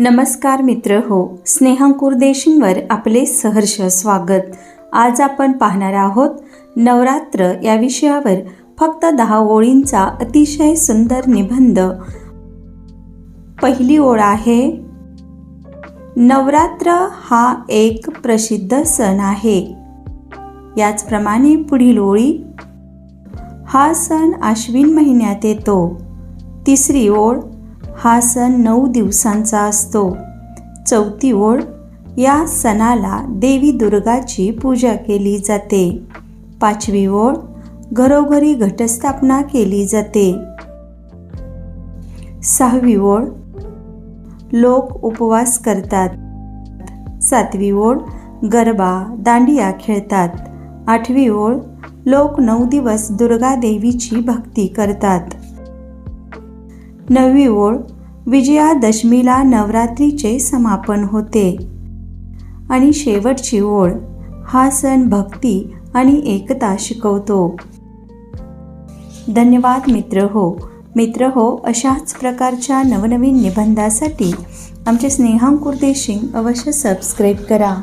नमस्कार मित्र हो. स्नेहांकुर देशींवर आपले सहर्ष स्वागत. आज आपण पाहणार आहोत नवरात्र या विषयावर फक्त दहा ओळींचा अतिशय सुंदर निबंध. पहिली ओळ आहे नवरात्र हा एक प्रसिद्ध सण आहे. याचप्रमाणे पुढील ओळी हा सण आश्विन महिन्यात येतो. तिसरी ओळ हा सण नऊ दिवसांचा असतो. चौथी ओळ या सणाला देवी दुर्गाची पूजा केली जाते. पाचवी ओळ घरोघरी घटस्थापना केली जाते. सहावी ओळ लोक उपवास करतात. सातवी ओळ गरबा दांडिया खेळतात. आठवी ओळ लोक नऊ दिवस दुर्गा देवीची भक्ती करतात. नववी ओळ विजयादशमीला नवरात्रीचे समापन होते. आणि शेवटची ओळ हा सण भक्ती आणि एकता शिकवतो. धन्यवाद मित्र हो. मित्र हो अशाच प्रकारच्या नवनवीन निबंधासाठी आमचे स्नेहांकुर देशिंग अवश्य सबस्क्राईब करा.